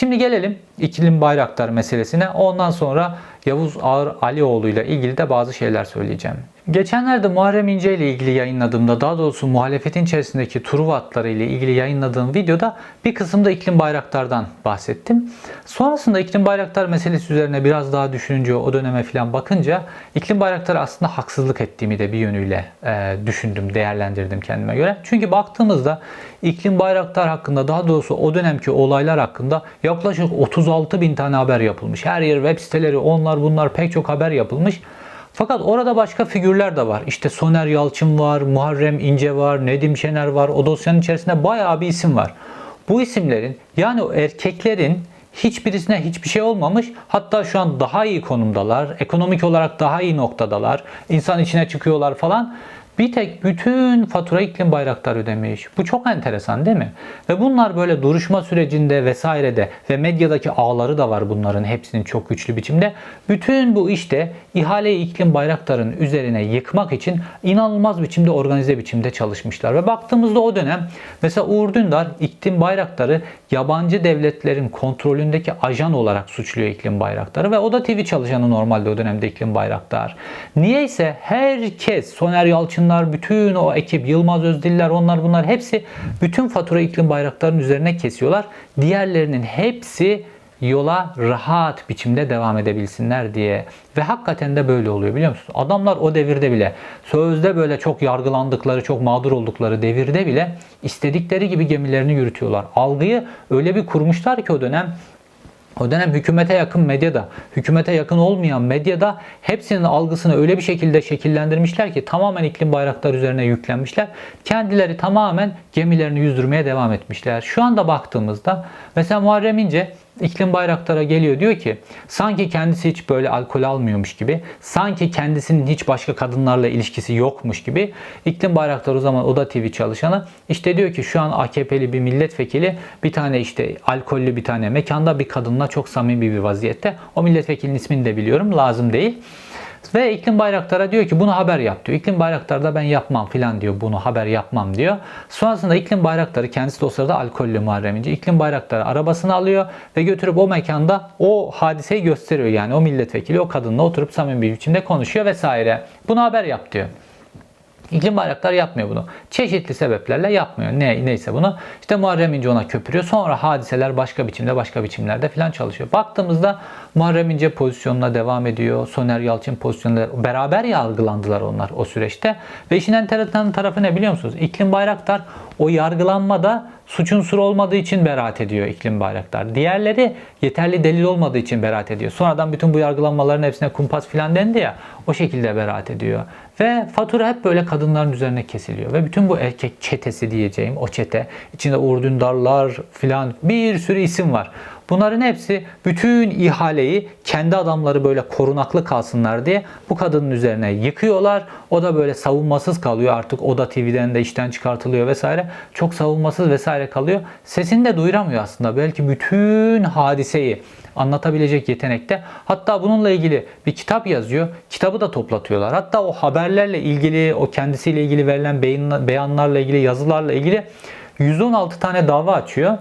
Şimdi gelelim iklim bayraktar meselesine. Ondan sonra Yavuz Ağır Alioğlu ile ilgili de bazı şeyler söyleyeceğim. Geçenlerde Muharrem İnce ile ilgili yayınladığımda, daha doğrusu muhalefetin içerisindeki Truva atları ile ilgili yayınladığım videoda bir kısımda iklim bayraktardan bahsettim. Sonrasında iklim bayraktar meselesi üzerine biraz daha düşününce, o döneme falan bakınca iklim bayraktarı aslında haksızlık ettiğimi de bir yönüyle e, düşündüm, değerlendirdim kendime göre. Çünkü baktığımızda iklim bayraktar hakkında, daha doğrusu o dönemki olaylar hakkında yaklaşık 36 bin tane haber yapılmış. Her yer web siteleri, onlar bunlar pek çok haber yapılmış. Fakat orada başka figürler de var. İşte Soner Yalçın var, Muharrem İnce var, Nedim Şener var. O dosyanın içerisinde bayağı bir isim var. Bu isimlerin yani o erkeklerin hiçbirisine hiçbir şey olmamış. Hatta şu an daha iyi konumdalar. Ekonomik olarak daha iyi noktadalar. İnsan içine çıkıyorlar falan. Bir tek bütün fatura iklim bayraktar ödemiş. Bu çok enteresan değil mi? Ve bunlar böyle duruşma sürecinde vesairede ve medyadaki ağları da var bunların hepsinin çok güçlü biçimde. Bütün bu işte ihaleyi iklim bayraktarın üzerine yıkmak için inanılmaz biçimde organize biçimde çalışmışlar. Ve baktığımızda o dönem mesela Uğur Dündar iklim bayraktarı yabancı devletlerin kontrolündeki ajan olarak suçluyor iklim bayraktarı ve o da TV çalışanı normalde o dönemde iklim bayraktar. Niyeyse herkes Soner Yalçın Yalçınlar, bütün o ekip, Yılmaz Özdiller, onlar bunlar hepsi bütün fatura iklim bayraklarının üzerine kesiyorlar. Diğerlerinin hepsi yola rahat biçimde devam edebilsinler diye. Ve hakikaten de böyle oluyor biliyor musunuz? Adamlar o devirde bile sözde böyle çok yargılandıkları, çok mağdur oldukları devirde bile istedikleri gibi gemilerini yürütüyorlar. Algıyı öyle bir kurmuşlar ki o dönem o dönem hükümete yakın medyada, hükümete yakın olmayan medyada hepsinin algısını öyle bir şekilde şekillendirmişler ki tamamen iklim bayrakları üzerine yüklenmişler. Kendileri tamamen gemilerini yüzdürmeye devam etmişler. Şu anda baktığımızda mesela Muharrem İnce iklim bayraktara geliyor diyor ki sanki kendisi hiç böyle alkol almıyormuş gibi sanki kendisinin hiç başka kadınlarla ilişkisi yokmuş gibi iklim bayraktarı o zaman Oda TV çalışanı işte diyor ki şu an AKP'li bir milletvekili bir tane işte alkollü bir tane mekanda bir kadınla çok samimi bir vaziyette o milletvekilinin ismini de biliyorum lazım değil. Ve iklim bayraktara diyor ki bunu haber yap diyor. İklim bayraktar da ben yapmam filan diyor. Bunu haber yapmam diyor. Sonrasında iklim bayraktarı kendisi de o sırada alkollü Muharrem İnce. İklim bayraktarı arabasını alıyor ve götürüp o mekanda o hadiseyi gösteriyor. Yani o milletvekili o kadınla oturup samimi bir biçimde konuşuyor vesaire. Bunu haber yap diyor. İklim bayraklar yapmıyor bunu. Çeşitli sebeplerle yapmıyor. Ne neyse bunu. İşte Muharrem İnce ona köpürüyor. Sonra hadiseler başka biçimde başka biçimlerde falan çalışıyor. Baktığımızda Muharrem İnce pozisyonuna devam ediyor. Soner Yalçın pozisyonunda beraber yargılandılar onlar o süreçte. Ve işin enteresan tarafı ne biliyor musunuz? İklim Bayraktar o yargılanmada suç unsuru olmadığı için beraat ediyor iklim bayraktar. Diğerleri yeterli delil olmadığı için beraat ediyor. Sonradan bütün bu yargılanmaların hepsine kumpas filan dendi ya o şekilde beraat ediyor. Ve fatura hep böyle kadınların üzerine kesiliyor. Ve bütün bu erkek çetesi diyeceğim o çete içinde Uğur Dündarlar filan bir sürü isim var. Bunların hepsi bütün ihaleyi kendi adamları böyle korunaklı kalsınlar diye bu kadının üzerine yıkıyorlar. O da böyle savunmasız kalıyor artık. O da TV'den de işten çıkartılıyor vesaire. Çok savunmasız vesaire kalıyor. Sesini de duyuramıyor aslında. Belki bütün hadiseyi anlatabilecek yetenekte. Hatta bununla ilgili bir kitap yazıyor. Kitabı da toplatıyorlar. Hatta o haberlerle ilgili, o kendisiyle ilgili verilen beyanlarla ilgili, yazılarla ilgili 116 tane dava açıyor.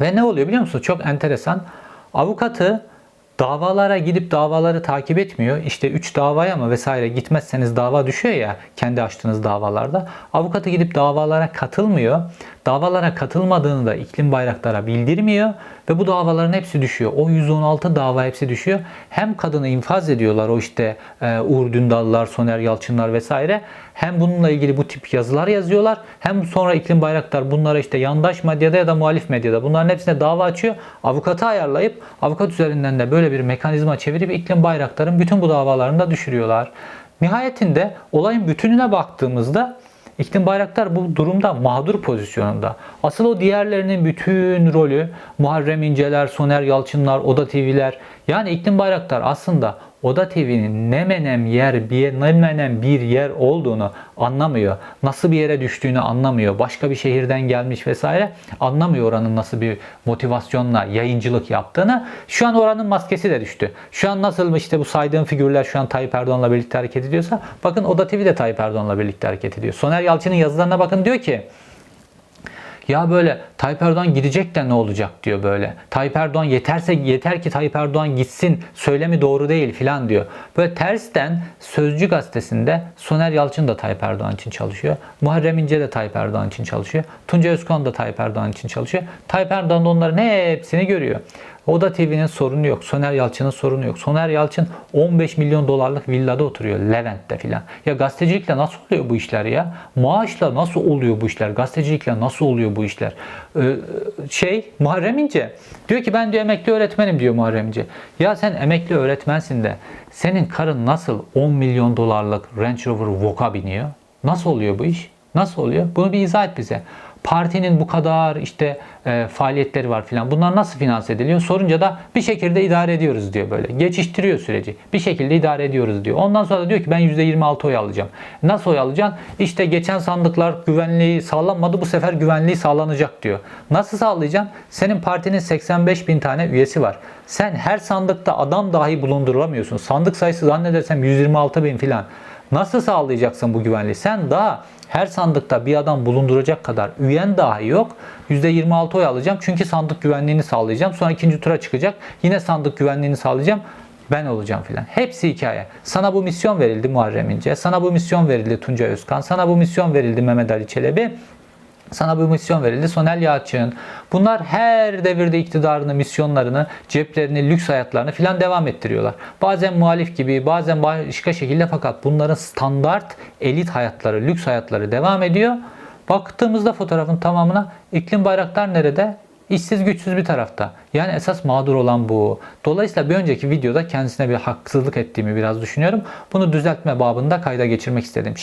Ve ne oluyor biliyor musunuz? Çok enteresan. Avukatı davalara gidip davaları takip etmiyor. İşte 3 davaya mı vesaire gitmezseniz dava düşüyor ya kendi açtığınız davalarda. Avukatı gidip davalara katılmıyor. Davalara katılmadığını da iklim bayraklara bildirmiyor ve bu davaların hepsi düşüyor. O 116 dava hepsi düşüyor. Hem kadını infaz ediyorlar o işte e, Uğur Dündallar, Soner Yalçınlar vesaire. Hem bununla ilgili bu tip yazılar yazıyorlar. Hem sonra iklim bayraktar bunlara işte yandaş medyada ya da muhalif medyada bunların hepsine dava açıyor. Avukatı ayarlayıp avukat üzerinden de böyle bir mekanizma çevirip iklim bayraktarın bütün bu davalarını da düşürüyorlar. Nihayetinde olayın bütününe baktığımızda İklim Bayraktar bu durumda mağdur pozisyonunda. Asıl o diğerlerinin bütün rolü Muharrem İnceler, Soner Yalçınlar, Oda TV'ler yani İklim Bayraktar aslında Oda TV'nin ne menem yer bir ne menem bir yer olduğunu anlamıyor. Nasıl bir yere düştüğünü anlamıyor. Başka bir şehirden gelmiş vesaire anlamıyor oranın nasıl bir motivasyonla yayıncılık yaptığını. Şu an oranın maskesi de düştü. Şu an nasıl işte bu saydığım figürler şu an Tayyip Erdoğan'la birlikte hareket ediyorsa bakın Oda TV de Tayyip Erdoğan'la birlikte hareket ediyor. Soner Yalçın'ın yazılarına bakın diyor ki Ya böyle Tayyip Erdoğan gidecek de ne olacak diyor böyle. Tayyip Erdoğan yeterse yeter ki Tayyip Erdoğan gitsin söylemi doğru değil filan diyor. Böyle tersten Sözcü gazetesinde Soner Yalçın da Tayyip Erdoğan için çalışıyor. Muharrem İnce de Tayyip Erdoğan için çalışıyor. Tuncay Özkan da Tayyip Erdoğan için çalışıyor. Tayyip Erdoğan da onların hepsini görüyor. Oda TV'nin sorunu yok. Soner Yalçın'ın sorunu yok. Soner Yalçın 15 milyon dolarlık villada oturuyor Levent'te filan. Ya gazetecilikle nasıl oluyor bu işler ya? Maaşla nasıl oluyor bu işler? Gazetecilikle nasıl oluyor bu işler? Ee, şey Muharrem İnce diyor ki ben diyor emekli öğretmenim diyor Muharrem İnce. Ya sen emekli öğretmensin de senin karın nasıl 10 milyon dolarlık Range Rover Vogue'a biniyor? Nasıl oluyor bu iş? Nasıl oluyor? Bunu bir izah et bize. Partinin bu kadar işte e, faaliyetleri var filan. Bunlar nasıl finanse ediliyor? Sorunca da bir şekilde idare ediyoruz diyor böyle. Geçiştiriyor süreci. Bir şekilde idare ediyoruz diyor. Ondan sonra da diyor ki ben %26 oy alacağım. Nasıl oy alacaksın? İşte geçen sandıklar güvenliği sağlanmadı. Bu sefer güvenliği sağlanacak diyor. Nasıl sağlayacaksın? Senin partinin 85 bin tane üyesi var. Sen her sandıkta adam dahi bulunduramıyorsun. Sandık sayısı zannedersem 126 bin filan. Nasıl sağlayacaksın bu güvenliği? Sen daha her sandıkta bir adam bulunduracak kadar üyen dahi yok. %26 oy alacağım çünkü sandık güvenliğini sağlayacağım. Sonra ikinci tura çıkacak. Yine sandık güvenliğini sağlayacağım. Ben olacağım filan. Hepsi hikaye. Sana bu misyon verildi Muharrem İnce. Sana bu misyon verildi Tuncay Özkan. Sana bu misyon verildi Mehmet Ali Çelebi. Sana bu misyon verildi. Soner Yalçın. Bunlar her devirde iktidarını, misyonlarını, ceplerini, lüks hayatlarını filan devam ettiriyorlar. Bazen muhalif gibi, bazen başka şekilde fakat bunların standart elit hayatları, lüks hayatları devam ediyor. Baktığımızda fotoğrafın tamamına iklim bayraktar nerede? İşsiz güçsüz bir tarafta. Yani esas mağdur olan bu. Dolayısıyla bir önceki videoda kendisine bir haksızlık ettiğimi biraz düşünüyorum. Bunu düzeltme babında kayda geçirmek istedim.